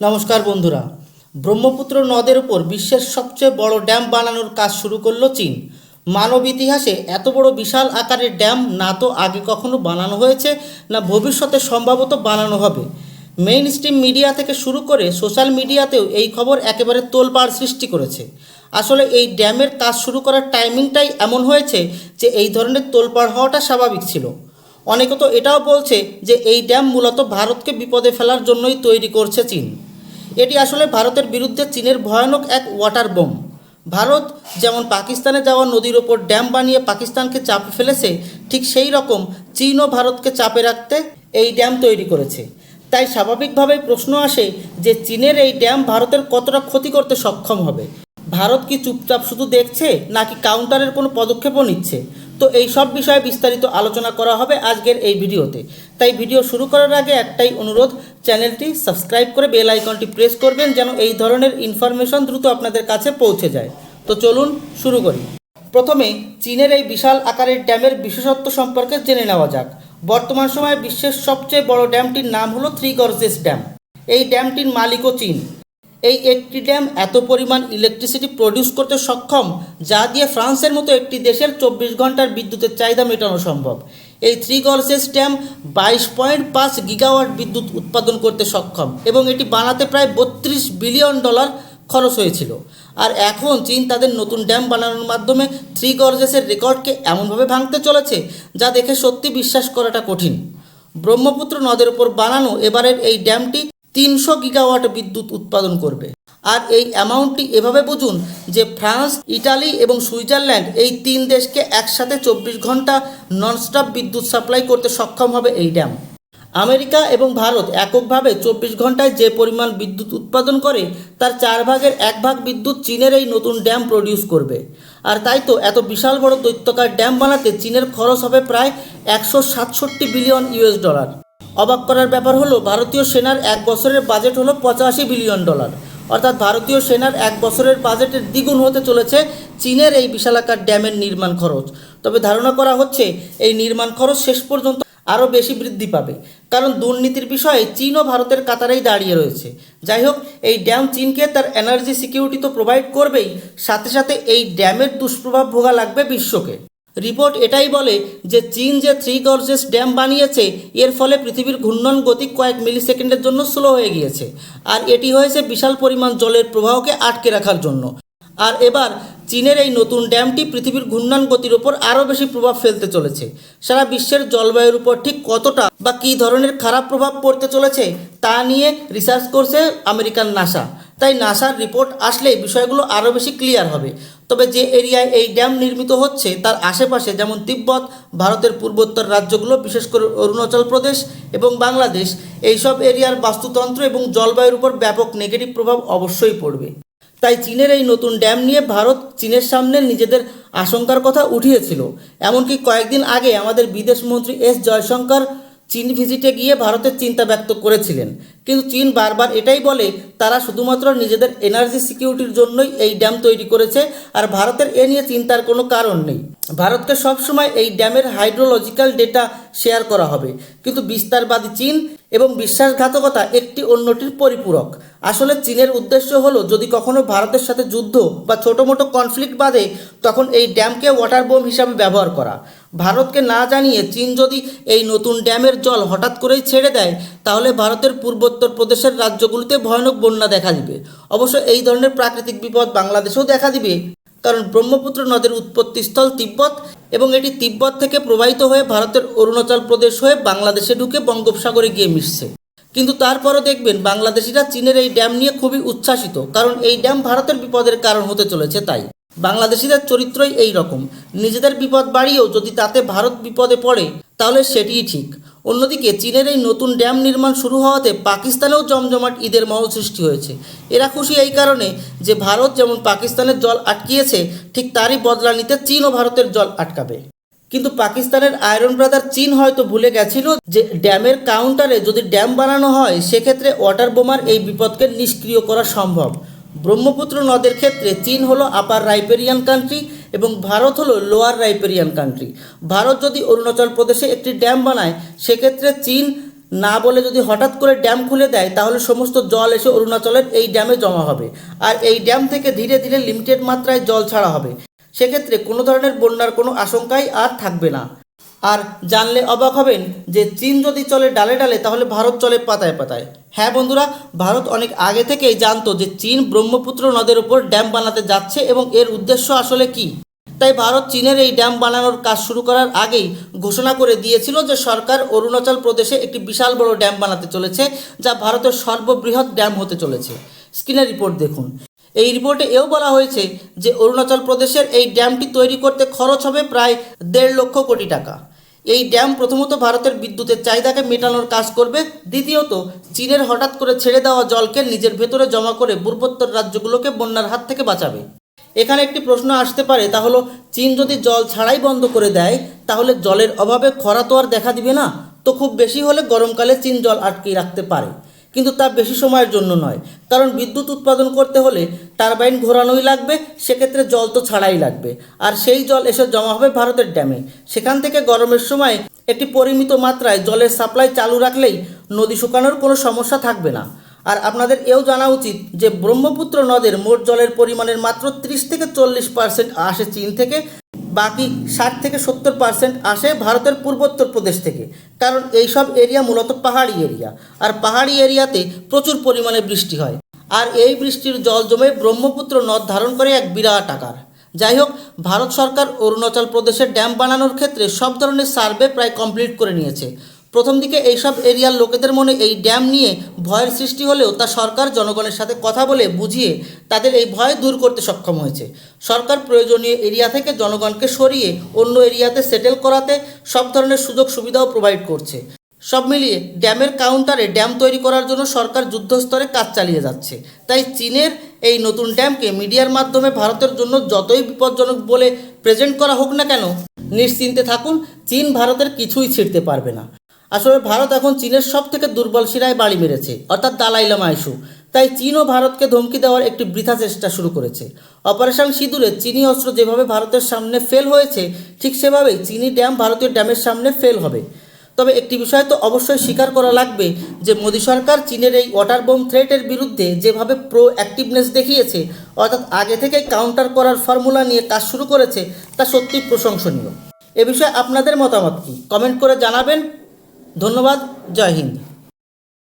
নমস্কার বন্ধুরা। ব্রহ্মপুত্র নদের উপর বিশ্বের সবচেয়ে বড় ড্যাম বানানোর কাজ শুরু করল চীন। মানব ইতিহাসে এত বড় বিশাল আকারের ড্যাম না তো আগে কখনো বানানো হয়েছে, না ভবিষ্যতে সম্ভবত বানানো হবে। মেইন স্ট্রিম মিডিয়া থেকে শুরু করে সোশ্যাল মিডিয়াতেও এই খবর একেবারে তোলপাড় সৃষ্টি করেছে। আসলে এই ড্যামের কাজ শুরু করার টাইমিংটাই এমন হয়েছে যে এই ধরনের তোলপাড় হওয়াটা স্বাভাবিক ছিল। অনেকে তো এটাও বলছে যে এই ড্যাম মূলত ভারতকে বিপদে ফেলার জন্যই তৈরি করছে চীন। এটি আসলে ভারতের বিরুদ্ধে চীনের ভয়ানক এক ওয়াটার বোম। ভারত যেমন পাকিস্তানে যাওয়া নদীর ওপর ড্যাম বানিয়ে পাকিস্তানকে চাপে ফেলেছে, ঠিক সেই রকম চীনও ভারতকে চাপে রাখতে এই ড্যাম তৈরি করেছে। তাই স্বাভাবিকভাবেই প্রশ্ন আসে যে চীনের এই ড্যাম ভারতের কতটা ক্ষতি করতে সক্ষম হবে। ভারত কি চুপচাপ শুধু দেখছে, নাকি কাউন্টারের কোনো পদক্ষেপও নিচ্ছে? তো এই সব বিষয়ে বিস্তারিত আলোচনা করা হবে আজকের এই ভিডিওতে। তাই ভিডিও শুরু করার আগে একটাই অনুরোধ, চ্যানেলটি সাবস্ক্রাইব করে বেল আইকনটি প্রেস করবেন যেন এই ধরনের ইনফরমেশন দ্রুত আপনাদের কাছে পৌঁছে যায়। তো চলুন শুরু করি। প্রথমে চীনের এই বিশাল আকারের ড্যামের বিশেষত্ব সম্পর্কে জেনে নেওয়া যাক। বর্তমান সময়ে বিশ্বের সবচেয়ে বড় ড্যামটির নাম হলো থ্রি গর্জেস ড্যাম। এই ড্যামটির মালিকও চীন। এই একটি ড্যাম এত পরিমাণ ইলেকট্রিসিটি প্রডিউস করতে সক্ষম, যা দিয়ে ফ্রান্সের মতো একটি দেশের চব্বিশ ঘণ্টার বিদ্যুতের চাহিদা মেটানো সম্ভব। এই থ্রি গর্সেস ড্যাম বাইশ পয়েন্ট পাঁচ গিগাওয়াট বিদ্যুৎ উৎপাদন করতে সক্ষম এবং এটি বানাতে প্রায় বত্রিশ বিলিয়ন ডলার খরচ হয়েছিল। আর এখন চীন তাদের নতুন ড্যাম বানানোর মাধ্যমে থ্রি গর্জেসের রেকর্ডকে এমনভাবে ভাঙতে চলেছে যা দেখে সত্যি বিশ্বাস করাটা কঠিন। ব্রহ্মপুত্র নদের উপর বানানো এবারের এই ড্যামটি তিনশো গিগাওয়াট বিদ্যুৎ উৎপাদন করবে। আর এই অ্যামাউন্টটি এভাবে বুঝুন যে ফ্রান্স, ইটালি এবং সুইজারল্যান্ড এই তিন দেশকে একসাথে চব্বিশ ঘণ্টা ননস্টপ বিদ্যুৎ সাপ্লাই করতে সক্ষম হবে এই ড্যাম আমেরিকা এবং ভারত এককভাবে চব্বিশ ঘন্টায় যে পরিমাণ বিদ্যুৎ উৎপাদন করে, তার চার ভাগের এক ভাগ বিদ্যুৎ চীনের এই নতুন ড্যাম প্রডিউস করবে। আর তাই তো এত বিশাল বড় দৈত্যকার ড্যাম বানাতে চীনের খরচ হবে প্রায় একশো সাতষট্টি বিলিয়ন ইউএস ডলার অবাক করার ব্যাপার হলো, ভারতীয় সেনার এক বছরের বাজেট হলো পঁচাশি বিলিয়ন ডলার। অর্থাৎ ভারতীয় সেনার এক বছরের বাজেটের দ্বিগুণ হতে চলেছে চীনের এই বিশালাকার ড্যামের নির্মাণ খরচ। তবে ধারণা করা হচ্ছে, এই নির্মাণ খরচ শেষ পর্যন্ত আরও বেশি বৃদ্ধি পাবে। কারণ দুর্নীতির বিষয়ে চীন ও ভারতের কাতারেই দাঁড়িয়ে রয়েছে। যাই হোক, এই ড্যাম চীনকে তার এনার্জি সিকিউরিটি তো প্রোভাইড করবেই, সাথে সাথে এই ড্যামের দুষ্প্রভাব ভোগা লাগবে বিশ্বকে। রিপোর্ট এটাই বলে যে চীন যে থ্রি গর্জেস ড্যাম বানিয়েছে, এর ফলে পৃথিবীর ঘূর্ণন গতি কয়েক মিলি সেকেন্ডের জন্য স্লো হয়ে গিয়েছে। আর এটি হয়েছে বিশাল পরিমাণ জলের প্রবাহকে আটকে রাখার জন্য। আর এবার চীনের এই নতুন ড্যামটি পৃথিবীর ঘূর্ণন গতির উপর আরও বেশি প্রভাব ফেলতে চলেছে। সারা বিশ্বের জলবায়ুর উপর ঠিক কতটা বা কী ধরনের খারাপ প্রভাব পড়তে চলেছে, তা নিয়ে রিসার্চ করছে আমেরিকান নাসা তাই নাসার রিপোর্ট আসলে বিষয়গুলো আরও বেশি ক্লিয়ার হবে। তবে যে এরিয়ায় এই ড্যাম নির্মিত হচ্ছে, তার আশেপাশে যেমন তিব্বত, ভারতের পূর্বোত্তর রাজ্যগুলো, বিশেষ করে অরুণাচল প্রদেশ এবং বাংলাদেশ, এইসব এরিয়ার বাস্তুতন্ত্র এবং জলবায়ুর উপর ব্যাপক নেগেটিভ প্রভাব অবশ্যই পড়বে। তাই চীনের এই নতুন ড্যাম নিয়ে ভারত চীনের সামনে নিজেদের আশঙ্কার কথা উঠিয়েছিল। এমনকি কয়েকদিন আগে আমাদের বিদেশ মন্ত্রী এস জয়শঙ্কর চীন ভিজিটে গিয়ে ভারতের চিন্তা ব্যক্ত করেছিলেন। কিন্তু চীন বারবার এটাই বলে, তারা শুধুমাত্র নিজেদের এনার্জি সিকিউরিটির জন্যই এই ড্যাম তৈরি করেছে আর ভারতের এ নিয়ে চিন্তার কোনো কারণ নেই। ভারতকে সবসময় এই ড্যামের হাইড্রোলজিক্যাল ডেটা শেয়ার করা হবে। কিন্তু বিস্তারবাদী চীন এবং বিশ্বাসঘাতকতা একটি অন্যটির পরিপূরক। আসলে চীনের উদ্দেশ্য হলো, যদি কখনো ভারতের সাথে যুদ্ধ বা ছোটো মোটো কনফ্লিক্ট বাঁধে, তখন এই ড্যামকে ওয়াটার বোম হিসাবে ব্যবহার করা। ভারতকে না জানিয়ে চীন যদি এই নতুন ড্যামের জল হঠাৎ করেই ছেড়ে দেয়, তাহলে ভারতের পূর্বোত্তর প্রদেশের রাজ্যগুলিতে ভয়ানক বন্যা দেখা দিবে। অবশ্য এই ধরনের প্রাকৃতিক বিপদ বাংলাদেশেও দেখা দিবে, কারণ ব্রহ্মপুত্র নদের উৎপত্তিস্থল তিব্বত এবং এটি তিব্বত থেকে প্রবাহিত হয়ে ভারতের অরুণাচল প্রদেশ হয়ে বাংলাদেশে ঢুকে বঙ্গোপসাগরে গিয়ে মিশছে। কিন্তু তারপরও দেখবেন বাংলাদেশিরা চীনের এই ড্যাম নিয়ে খুবই উচ্ছ্বাসিত, কারণ এই ড্যাম ভারতের বিপদের কারণ হতে চলেছে তাই। বাংলাদেশিদের চরিত্রই এই রকম, নিজেদের বিপদ বাড়িয়েও যদি তাতে ভারত বিপদে পড়ে, তাহলে সেটিই ঠিক। অন্যদিকে চীনের এই নতুন ড্যাম নির্মাণ শুরু হওয়াতে পাকিস্তানেও জমজমাট ঈদের মহল সৃষ্টি হয়েছে। এরা খুশি এই কারণে যে ভারত যেমন পাকিস্তানের জল আটকিয়েছে, ঠিক তারই বদলা নিতে চীন ও ভারতের জল আটকাবে। কিন্তু পাকিস্তানের আয়রন ব্রাদার চীন হয়তো ভুলে গেছিল যে ড্যামের কাউন্টারে যদি ড্যাম বানানো হয়, সেক্ষেত্রে ওয়াটার বোমার এই বিপদকে নিষ্ক্রিয় করা সম্ভব। ব্রহ্মপুত্র নদের ক্ষেত্রে চীন হলো আপার রাইপেরিয়ান কান্ট্রি এবং ভারত হলো লোয়ার রাইপেরিয়ান কান্ট্রি ভারত যদি অরুণাচল প্রদেশে একটি ড্যাম বানায়, সেক্ষেত্রে চীন না বলে যদি হঠাৎ করে ড্যাম খুলে দেয়, তাহলে সমস্ত জল এসে অরুণাচলের এই ড্যামে জমা হবে। আর এই ড্যাম থেকে ধীরে ধীরে লিমিটেড মাত্রায় জল ছাড়া হবে। সেক্ষেত্রে কোনো ধরনের বন্যার কোনো আশঙ্কাই আর থাকবে না। আর জানলে অবাক হবেন যে চীন যদি চলে ডালে ডালে, তাহলে ভারত চলে পাতায় পাতায়। হ্যাঁ বন্ধুরা, ভারত অনেক আগে থেকেই জানতো যে চীন ব্রহ্মপুত্র নদের উপর ড্যাম বানাতে যাচ্ছে এবং এর উদ্দেশ্য আসলে কি। তাই ভারত চীনের এই ড্যাম বানানোর কাজ শুরু করার আগেই ঘোষণা করে দিয়েছিল যে সরকার অরুণাচল প্রদেশে একটি বিশাল বড় ড্যাম বানাতে চলেছে, যা ভারতের সর্ববৃহৎ ড্যাম হতে চলেছে। স্ক্রিনের রিপোর্ট দেখুন। এই রিপোর্টে এও বলা হয়েছে যে অরুণাচল প্রদেশের এই ড্যামটি তৈরি করতে খরচ হবে প্রায় দেড় লক্ষ কোটি টাকা। এই ড্যাম প্রথমত ভারতের বিদ্যুতের চাহিদাকে মেটানোর কাজ করবে, দ্বিতীয়ত চীনের হঠাৎ করে ছেড়ে দেওয়া জলকে নিজের ভেতরে জমা করে পূর্বোত্তর রাজ্যগুলোকে বন্যার হাত থেকে বাঁচাবে। এখানে একটি প্রশ্ন আসতে পারে, তা হলো চীন যদি জল ছাড়াই বন্ধ করে দেয়, তাহলে জলের অভাবে খরা তো আর দেখা দিবে না? তো খুব বেশি হলে গরমকালে চীন জল আটকে রাখতে পারে। কিন্তু তা বেশি সময়ের জন্য নয়। কারণ বিদ্যুৎ উৎপাদন করতে হলে টারবাইন ঘোরানোই লাগবে, সেক্ষেত্রে জল তো ছাড়াই লাগবে। আর সেই জল এসে জমা হবে ভারতের ড্যামে। সেখান থেকে গরমের সময় একটি পরিমিত মাত্রায় জলের সাপ্লাই চালু রাখলেই নদী শুকানোর কোনো সমস্যা থাকবে না। আর আপনাদের এও জানা উচিত যে ব্রহ্মপুত্র নদের মোট জলের পরিমাণের মাত্র ত্রিশ থেকে চল্লিশ পার্সেন্ট আসে চীন থেকে। বাকি ষাট থেকে সত্তর পার্সেন্ট আসে ভারতের পূর্বোত্তর প্রদেশ থেকে। কারণ এইসব এরিয়া মূলত পাহাড়ি এরিয়া আর পাহাড়ি এরিয়াতে প্রচুর পরিমাণে বৃষ্টি হয়। আর এই বৃষ্টির জল জমে ব্রহ্মপুত্র নদ ধারণ করে এক বিরাট আকার। যাই হোক, ভারত সরকার অরুণাচল প্রদেশের ড্যাম বানানোর ক্ষেত্রে সব ধরনের সার্ভে প্রায় কমপ্লিট করে নিয়েছে। প্রথম দিকে এইসব এরিয়ার লোকেদের মনে এই ড্যাম নিয়ে ভয়ের সৃষ্টি হলেও তা সরকার জনগণের সাথে কথা বলে বুঝিয়ে তাদের এই ভয় দূর করতে সক্ষম হয়েছে। সরকার প্রয়োজনীয় এরিয়া থেকে জনগণকে সরিয়ে অন্য এরিয়াতে সেটেল করাতে সব ধরনের সুযোগ সুবিধাও প্রোভাইড করছে। সব মিলিয়ে ড্যামের কাউন্টারে ড্যাম তৈরি করার জন্য সরকার যুদ্ধস্তরে কাজ চালিয়ে যাচ্ছে। তাই চীনের এই নতুন ড্যামকে মিডিয়ার মাধ্যমে ভারতের জন্য যতই বিপজ্জনক বলে প্রেজেন্ট করা হোক না কেন, নিশ্চিন্তে থাকুন, চীন ভারতের কিছুই ছিঁড়তে পারবে না। আসলে ভারত এখন চীনের সব থেকে দুর্বল শিরায় বাড়ি মেরেছে, অর্থাৎ দালাই লামা ইস্যু। তাই চীনও ভারতকে ধমকি দেওয়ার একটি বৃথা চেষ্টা শুরু করেছে। অপারেশন সিঁদুরে চীনি অস্ত্র যেভাবে ভারতের সামনে ফেল হয়েছে, ঠিক সেভাবেই চীনি ড্যাম ভারতীয় ড্যামের সামনে ফেল হবে। তবে একটি বিষয় তো অবশ্যই স্বীকার করা লাগবে যে, মোদী সরকার চীনের এই ওয়াটার বোম থ্রেটের বিরুদ্ধে যেভাবে প্রো অ্যাক্টিভনেস দেখিয়েছে, অর্থাৎ আগে থেকেই কাউন্টার করার ফর্মুলা নিয়ে কাজ শুরু করেছে, তা সত্যি প্রশংসনীয়। এ বিষয়ে আপনাদের মতামত কি? কমেন্ট করে জানাবেন। ধন্যবাদ জয় হিন্দ।